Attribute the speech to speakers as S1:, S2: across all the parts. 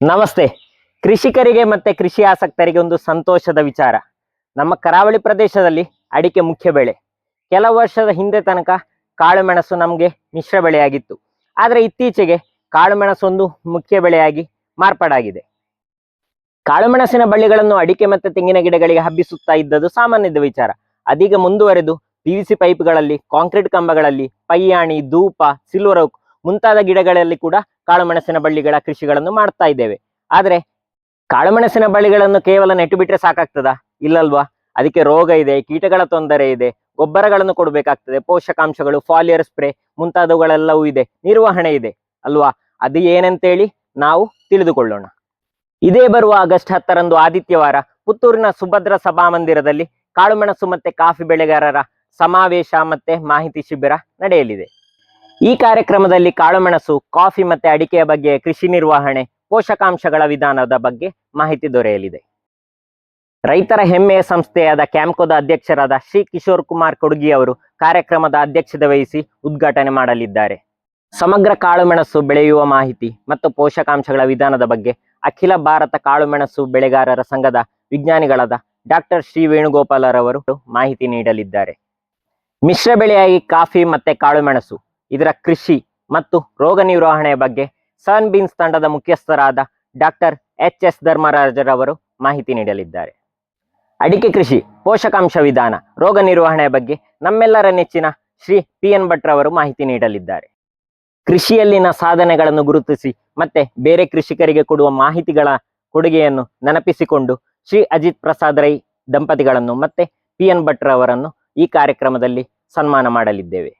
S1: ನಮಸ್ತೆ. ಕೃಷಿಕರಿಗೆ ಮತ್ತೆ ಕೃಷಿ ಆಸಕ್ತರಿಗೆ ಒಂದು ಸಂತೋಷದ ವಿಚಾರ. ನಮ್ಮ ಕರಾವಳಿ ಪ್ರದೇಶದಲ್ಲಿ ಅಡಿಕೆ ಮುಖ್ಯ ಬೆಳೆ. ಕೆಲವು ವರ್ಷದ ಹಿಂದೆ ತನಕ ಕಾಳುಮೆಣಸು ನಮಗೆ ಮಿಶ್ರ ಬೆಳೆಯಾಗಿತ್ತು. ಆದರೆ ಇತ್ತೀಚೆಗೆ ಕಾಳುಮೆಣಸೊಂದು ಮುಖ್ಯ ಬೆಳೆಯಾಗಿ ಮಾರ್ಪಾಡಾಗಿದೆ. ಕಾಳುಮೆಣಸಿನ ಬಳ್ಳಿಗಳನ್ನು ಅಡಿಕೆ ಮತ್ತೆ ತೆಂಗಿನ ಗಿಡಗಳಿಗೆ ಹಬ್ಬಿಸುತ್ತಾ ಇದ್ದದ್ದು ಸಾಮಾನ್ಯದ ವಿಚಾರ. ಅದೀಗ ಮುಂದುವರೆದು ಪಿ ವಿ ಸಿ ಪೈಪ್ಗಳಲ್ಲಿ, ಕಾಂಕ್ರೀಟ್ ಕಂಬಗಳಲ್ಲಿ, ಪೈಯಾಣಿ, ಧೂಪ, ಸಿಲ್ವರ್ ಮುಂತಾದ ಗಿಡಗಳಲ್ಲಿ ಕೂಡ ಕಾಳುಮೆಣಸಿನ ಬಳ್ಳಿಗಳ ಕೃಷಿಗಳನ್ನು ಮಾಡ್ತಾ ಇದ್ದೇವೆ. ಆದ್ರೆ ಕಾಳುಮೆಣಸಿನ ಬಳ್ಳಿಗಳನ್ನು ಕೇವಲ ನೆಟ್ಟು ಬಿಟ್ರೆ ಸಾಕಾಗ್ತದಾ? ಇಲ್ಲಲ್ವಾ? ಅದಕ್ಕೆ ರೋಗ ಇದೆ, ಕೀಟಗಳ ತೊಂದರೆ ಇದೆ, ಗೊಬ್ಬರಗಳನ್ನು ಕೊಡಬೇಕಾಗ್ತದೆ, ಪೋಷಕಾಂಶಗಳು, ಫಾಲಿಯರ್ ಸ್ಪ್ರೇ ಮುಂತಾದವುಗಳೆಲ್ಲವೂ ಇದೆ, ನಿರ್ವಹಣೆ ಇದೆ, ಅಲ್ವಾ? ಅದು ಏನಂತೇಳಿ ನಾವು ತಿಳಿದುಕೊಳ್ಳೋಣ. ಇದೇ ಬರುವ ಆಗಸ್ಟ್ ಹತ್ತರಂದು ಆದಿತ್ಯವಾರ ಪುತ್ತೂರಿನ ಸುಭದ್ರ ಸಭಾಮಂದಿರದಲ್ಲಿ ಕಾಳುಮೆಣಸು ಮತ್ತೆ ಕಾಫಿ ಬೆಳೆಗಾರರ ಸಮಾವೇಶ ಮತ್ತೆ ಮಾಹಿತಿ ಶಿಬಿರ ನಡೆಯಲಿದೆ. ಈ ಕಾರ್ಯಕ್ರಮದಲ್ಲಿ ಕಾಳುಮೆಣಸು, ಕಾಫಿ ಮತ್ತೆ ಅಡಿಕೆಯ ಬಗ್ಗೆ ಕೃಷಿ ನಿರ್ವಹಣೆ, ಪೋಷಕಾಂಶಗಳ ವಿಧಾನದ ಬಗ್ಗೆ ಮಾಹಿತಿ ದೊರೆಯಲಿದೆ. ರೈತರ ಹೆಮ್ಮೆಯ ಸಂಸ್ಥೆಯಾದ ಕ್ಯಾಂಪ್ಕೋದ ಅಧ್ಯಕ್ಷರಾದ ಶ್ರೀ ಕಿಶೋರ್ ಕುಮಾರ್ ಕೊಡುಗಿ ಅವರು ಕಾರ್ಯಕ್ರಮದ ಅಧ್ಯಕ್ಷತೆ ವಹಿಸಿ ಉದ್ಘಾಟನೆ ಮಾಡಲಿದ್ದಾರೆ. ಸಮಗ್ರ ಕಾಳುಮೆಣಸು ಬೆಳೆಯುವ ಮಾಹಿತಿ ಮತ್ತು ಪೋಷಕಾಂಶಗಳ ವಿಧಾನದ ಬಗ್ಗೆ ಅಖಿಲ ಭಾರತ ಕಾಳುಮೆಣಸು ಬೆಳೆಗಾರರ ಸಂಘದ ವಿಜ್ಞಾನಿಗಳಾದ ಡಾಕ್ಟರ್ ಶ್ರೀ ವೇಣುಗೋಪಾಲರವರು ಮಾಹಿತಿ ನೀಡಲಿದ್ದಾರೆ. ಮಿಶ್ರ ಬೆಳೆಯಾಗಿ ಕಾಫಿ ಮತ್ತೆ ಕಾಳುಮೆಣಸು ಇದರ ಕೃಷಿ ಮತ್ತು ರೋಗ ನಿರ್ವಹಣೆಯ ಬಗ್ಗೆ ಸನ್ ಬೀನ್ಸ್ ತಂಡದ ಮುಖ್ಯಸ್ಥರಾದ ಡಾಕ್ಟರ್ ಎಚ್ ಎಸ್ ಧರ್ಮರಾಜರವರು ಮಾಹಿತಿ ನೀಡಲಿದ್ದಾರೆ. ಅಡಿಕೆ ಕೃಷಿ, ಪೋಷಕಾಂಶ ವಿಧಾನ, ರೋಗ ನಿರ್ವಹಣೆಯ ಬಗ್ಗೆ ನಮ್ಮೆಲ್ಲರ ನೆಚ್ಚಿನ ಶ್ರೀ ಪಿ ಎನ್ ಭಟ್ರವರು ಮಾಹಿತಿ ನೀಡಲಿದ್ದಾರೆ. ಕೃಷಿಯಲ್ಲಿನ ಸಾಧನೆಗಳನ್ನು ಗುರುತಿಸಿ ಮತ್ತೆ ಬೇರೆ ಕೃಷಿಕರಿಗೆ ಕೊಡುವ ಮಾಹಿತಿಗಳ ಕೊಡುಗೆಯನ್ನು ನೆನಪಿಸಿಕೊಂಡು ಶ್ರೀ ಅಜಿತ್ ಪ್ರಸಾದ್ ರೈ ದಂಪತಿಗಳನ್ನು ಮತ್ತೆ ಪಿ ಎನ್ ಭಟ್ರವರನ್ನು ಈ ಕಾರ್ಯಕ್ರಮದಲ್ಲಿ ಸನ್ಮಾನ ಮಾಡಲಿದ್ದೇವೆ.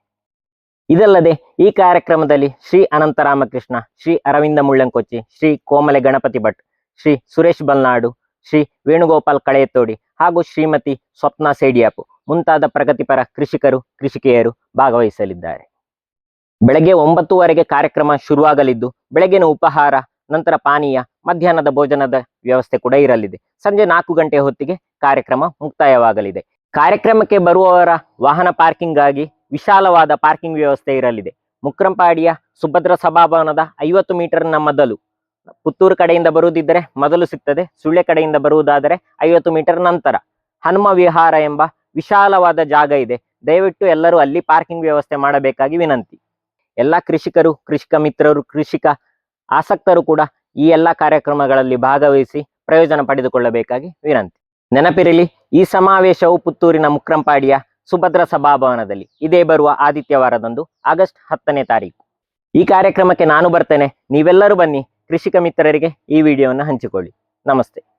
S1: ಇದಲ್ಲದೆ ಈ ಕಾರ್ಯಕ್ರಮದಲ್ಲಿ ಶ್ರೀ ಅನಂತರಾಮಕೃಷ್ಣ, ಶ್ರೀ ಅರವಿಂದ ಮುಳ್ಳಂಕೊಚ್ಚಿ ಶ್ರೀ ಕೋಮಲೆ ಗಣಪತಿ ಭಟ್, ಶ್ರೀ ಸುರೇಶ್ ಬಲ್ನಾಡು, ಶ್ರೀ ವೇಣುಗೋಪಾಲ್ ಕಳೆಯತೋಡಿ ಹಾಗೂ ಶ್ರೀಮತಿ ಸ್ವಪ್ನ ಸೇಡಿಯಾಪು ಮುಂತಾದ ಪ್ರಗತಿಪರ ಕೃಷಿಕರು, ಕೃಷಿಕೆಯರು ಭಾಗವಹಿಸಲಿದ್ದಾರೆ. ಬೆಳಗ್ಗೆ ಒಂಬತ್ತುವರೆಗೆ ಕಾರ್ಯಕ್ರಮ ಶುರುವಾಗಲಿದ್ದು, ಬೆಳಗಿನ ಉಪಹಾರ, ನಂತರ ಪಾನೀಯ, ಮಧ್ಯಾಹ್ನದ ಭೋಜನದ ವ್ಯವಸ್ಥೆ ಕೂಡ ಇರಲಿದೆ. ಸಂಜೆ ನಾಲ್ಕು ಗಂಟೆ ಹೊತ್ತಿಗೆ ಕಾರ್ಯಕ್ರಮ ಮುಕ್ತಾಯವಾಗಲಿದೆ. ಕಾರ್ಯಕ್ರಮಕ್ಕೆ ಬರುವವರ ವಾಹನ ಪಾರ್ಕಿಂಗ್ ಆಗಿ ವಿಶಾಲವಾದ ಪಾರ್ಕಿಂಗ್ ವ್ಯವಸ್ಥೆ ಇರಲಿದೆ. ಮುಕ್ರಂಪಾಡಿಯ ಸುಭದ್ರ ಸಭಾಭವನದ ಐವತ್ತು ಮೀಟರ್ನ ಮೊದಲು. ಪುತ್ತೂರು ಕಡೆಯಿಂದ ಬರುವುದಿದ್ದರೆ ಮೊದಲು ಸಿಗ್ತದೆ, ಸುಳ್ಯ ಕಡೆಯಿಂದ ಬರುವುದಾದರೆ ಐವತ್ತು ಮೀಟರ್ ನಂತರ. ಹನುಮ ವಿಹಾರ ಎಂಬ ವಿಶಾಲವಾದ ಜಾಗ ಇದೆ. ದಯವಿಟ್ಟು ಎಲ್ಲರೂ ಅಲ್ಲಿ ಪಾರ್ಕಿಂಗ್ ವ್ಯವಸ್ಥೆ ಮಾಡಬೇಕಾಗಿ ವಿನಂತಿ. ಎಲ್ಲ ಕೃಷಿಕರು, ಕೃಷಿಕ ಮಿತ್ರರು, ಕೃಷಿಕ ಆಸಕ್ತರು ಕೂಡ ಈ ಎಲ್ಲ ಕಾರ್ಯಕ್ರಮಗಳಲ್ಲಿ ಭಾಗವಹಿಸಿ ಪ್ರಯೋಜನ ಪಡೆದುಕೊಳ್ಳಬೇಕಾಗಿ ವಿನಂತಿ. ನೆನಪಿರಲಿ, ಈ ಸಮಾವೇಶವು ಪುತ್ತೂರಿನ ಮುಕ್ರಂಪಾಡಿಯ ಸುಭದ್ರ ಸಭಾಭವನದಲ್ಲಿ ಇದೇ ಬರುವ ಆದಿತ್ಯವಾರದಂದು ಆಗಸ್ಟ್ ಹತ್ತನೇ ತಾರೀಕು. ಈ ಕಾರ್ಯಕ್ರಮಕ್ಕೆ ನಾನು ಬರ್ತೇನೆ. ನೀವೆಲ್ಲರೂ ಬನ್ನಿ. ಕೃಷಿಕ ಮಿತ್ರರಿಗೆ ಈ ವಿಡಿಯೋವನ್ನು ಹಂಚಿಕೊಳ್ಳಿ. ನಮಸ್ತೆ.